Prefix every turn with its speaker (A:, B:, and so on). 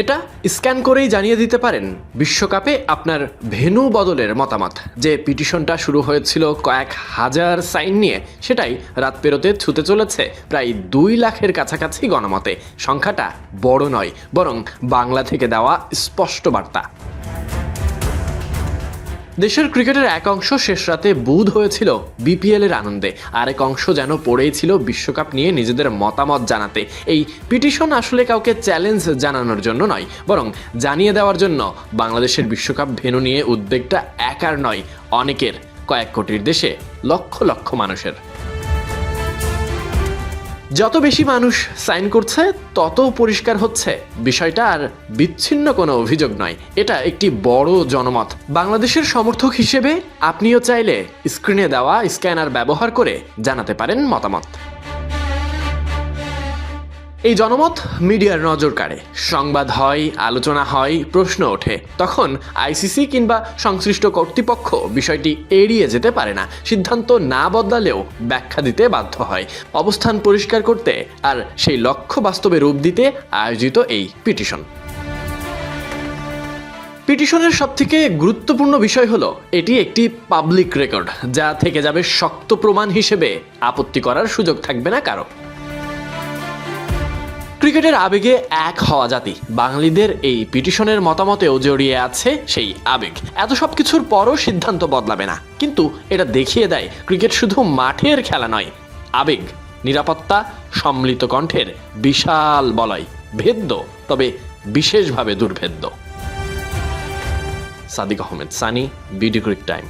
A: এটা স্ক্যান করেই জানিয়ে দিতে পারেন। বিশ্বকাপে আপনার ভেনু বদলের মতামত। যে পিটিশনটা শুরু হয়েছিল কয়েক হাজার সাইন নিয়ে, সেটাই রাত পেরোতে ছুতে চলেছে প্রায় দুই লাখের কাছাকাছি গণমতে। সংখ্যাটা বড় নয়, বরং বাংলা থেকে দেওয়া স্পষ্ট বার্তা। দেশের ক্রিকেটের এক অংশ শেষ রাতে বুধ হয়েছিল বিপিএল এর আনন্দে আরেক অংশ যেন পড়েই ছিল বিশ্বকাপ নিয়ে নিজেদের মতামত জানাতে। এই পিটিশন আসলে কাউকে চ্যালেঞ্জ জানানোর জন্য নয়, বরং জানিয়ে দেওয়ার জন্য। বাংলাদেশের বিশ্বকাপ ভেনু নিয়ে উদ্বেগটা একার নয়, অনেকের, কয়েক কোটির দেশে, লক্ষ লক্ষ মানুষের। যত বেশি মানুষ সাইন করছে, তত পরিষ্কার হচ্ছে। বিষয়টা আর বিচ্ছিন্ন কোনো অভিযোগ নয়। এটা একটি বড় জনমত। বাংলাদেশের সমর্থক হিসেবে আপনিও চাইলে স্ক্রিনে দেওয়া স্ক্যানার ব্যবহার করে জানাতে পারেন মতামত। এই জনমত মিডিয়ার নজর কাড়ে। সংবাদ হয়, আলোচনা হয়, প্রশ্ন ওঠে। তখন আইসিসি কিংবা সংশ্লিষ্ট কর্তৃপক্ষ বিষয়টি এড়িয়ে যেতে পারে না। সিদ্ধান্ত না বদলালেও ব্যাখ্যা দিতে বাধ্য হয়। অবস্থান পরিষ্কার করতে আর সেই লক্ষ্য বাস্তবে রূপ দিতে আয়োজিত এই পিটিশন। পিটিশনের সবথেকে গুরুত্বপূর্ণ বিষয় হলো, এটি একটি পাবলিক রেকর্ড, যা থেকে যাবে শক্ত প্রমাণ হিসেবে আপত্তি করার সুযোগ থাকবে না কারও। ক্রিকেটের আবেগে এক হওয়া জাতি। বাঙালিদের এই পিটিশনের মতামতেও জড়িয়ে আছে সেই আবেগ। এত সব কিছুর পরও সিদ্ধান্ত বদলাবে না। কিন্তু এটা দেখিয়ে দেয় ক্রিকেট শুধু মাঠের খেলা নয়, আবেগ, নিরাপত্তা, সম্মিলিত কণ্ঠের বিশাল বলয়, ভেদ্য, তবে বিশেষভাবে দুর্ভেদ্য। Sadik Ahmed Sani BD Crictime.